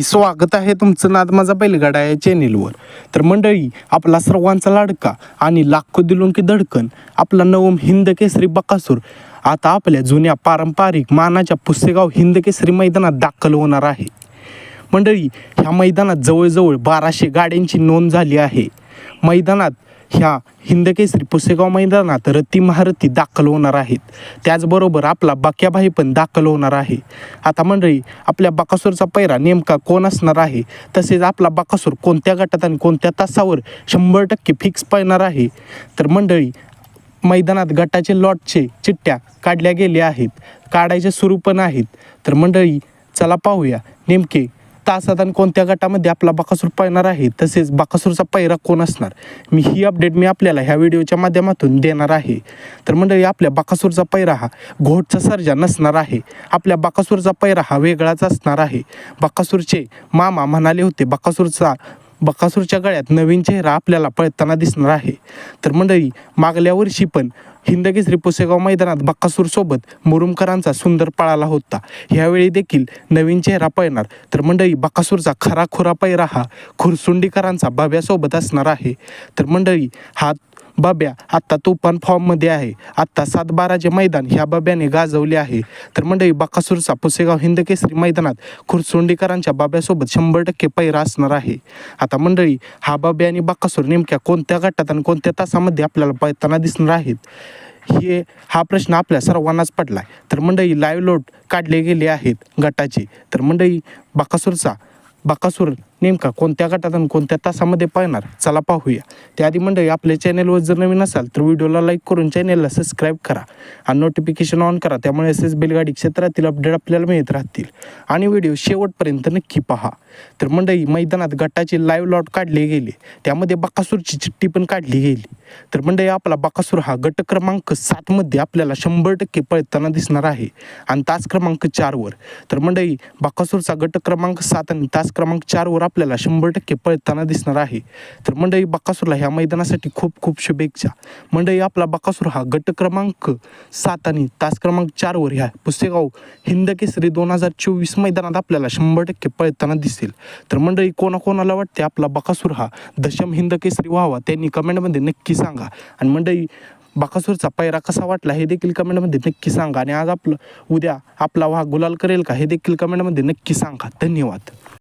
स्वागत आहे तुमचं नाद माझा बैलगाडा या चॅनेलवर तर मंडळी आपला सर्वांचा लाडका आणि लाखो दिलों की धडकन आपला नवम हिंद केसरी बकासूर आता आपल्या जुन्या पारंपरिक मानाच्या पुसेगाव हिंद केसरी मैदानात दाखल होणार आहे. मंडळी ह्या मैदानात जवळजवळ बाराशे गाड्यांची नोंद झाली आहे. मैदानात ह्या हिंदकेसरी पुसेगाव मैदानात रती महारथी दाखल होणार आहेत. त्याचबरोबर आपला बाक्याभाई पण दाखल होणार आहे. आता मंडळी आपल्या बाकासूरचा पैरा नेमका कोण असणार आहे? तसेच आपला बाकासूर कोणत्या गटात आणि कोणत्या तासावर शंभर टक्के फिक्स पळणार आहे? तर मंडळी मैदानात गटाचे लॉटचे चिठ्ठ्या काढल्या गेल्या आहेत. काढायचे सुरू पण आहेत. तर मंडळी चला पाहूया नेमके तासात आणि कोणत्या गटामध्ये आपला बाकासूर पळणार आहे तसेच बाकासूरचा पैरा कोण असणार? मी ही अपडेट मी आपल्याला ह्या व्हिडिओच्या माध्यमातून देणार आहे. तर मंडळी आपल्या बाकासूरचा पैरा हा घोटचा सर्जा नसणार आहे. आपल्या बाकासूरचा पैरा हा वेगळाच असणार आहे. बाकासूरचे मामा म्हणाले होते बाकासूरचा बकासूरच्या गळ्यात नवीन चेहरा आपल्याला पळताना दिसणार आहे. तर मंडळी मागल्या वर्षी पण हिंदकेसरी पुसेगाव मैदानात बक्कासूरसोबत मुरुमकरांचा सुंदर पळाला होता. ह्यावेळी देखील नवीन चेहरा पळणार. तर मंडळी बक्कासूरचा खरा खुरा पैरा हा खुरसुंडीकरांचा बाब्यासोबत असणार आहे. तर मंडळी हा बाब्या आत्ता तुफान फॉर्ममध्ये आहे. आत्ता सातबाराचे मैदान ह्या बाब्याने गाजवले आहे. तर मंडळी बाकासूरचा पुसेगाव हिंदकेसरी मैदानात खुरसुंडीकरांच्या बाब्यासोबत शंभर टक्के पैरा असणार आहे. आता मंडळी हा बाब्या आणि बाकासूर नेमक्या कोणत्या गटात आणि कोणत्या तासामध्ये आपल्याला पळताना दिसणार आहेत? हे हा प्रश्न आपल्या सर्वांनाच पडला आहे तर मंडळी लाईव्ह लोट काढले गेले आहेत गटाचे. तर मंडळी बाकासूरचा बाकासूर नेमका कोणत्या गटात आणि कोणत्या तासामध्ये पळणार? चला पाहूया. त्याआधी मंडळी आपल्या चॅनेलवर जर नवीन असाल तर व्हिडिओला लाईक करून चॅनेलला सबस्क्राईब करा आणि नोटिफिकेशन ऑन करा. त्यामुळे एस एस बैलगाडी क्षेत्रातील अपडेट आपल्याला मिळत राहतील. आणि व्हिडिओ शेवटपर्यंत नक्की पहा. तर मंडळी मैदानात गटाचे लाईव्ह लॉट काढले गेले. त्यामध्ये बकासूरची चिठ्ठी पण काढली गेली. तर मंडळी आपला बकासूर हा गट क्रमांक सातमध्ये आपल्याला शंभर टक्के पळताना दिसणार आहे. आणि तास क्रमांक चारवर तर मंडळी बकासूरचा गट क्रमांक सात आणि तास क्रमांक चारवर आपल्याला शंभर टक्के पळताना दिसणार आहे. तर मंडळी बकासूरला ह्या मैदानासाठी खूप खूप शुभेच्छा. मंडळी आपला बकासूर हा गट क्रमांक सात आणि तास क्रमांक चारवर ह्या पुसेगाव हिंद केसरी दोन हजार चोवीस मैदानात आपल्याला शंभर टक्के पळताना दिसेल. तर मंडळी कोणाकोणाला वाटते आपला बकासूर हा दशम हिंद केसरी व्हावा त्यांनी कमेंटमध्ये नक्की सांगा. आणि मंडळी बाकासूरचा पैरा कसा वाटला हे देखील कमेंटमध्ये नक्की सांगा. आणि आज आपलं उद्या आपला वाघ गुलाल करेल का हे देखील कमेंटमध्ये नक्की सांगा. धन्यवाद.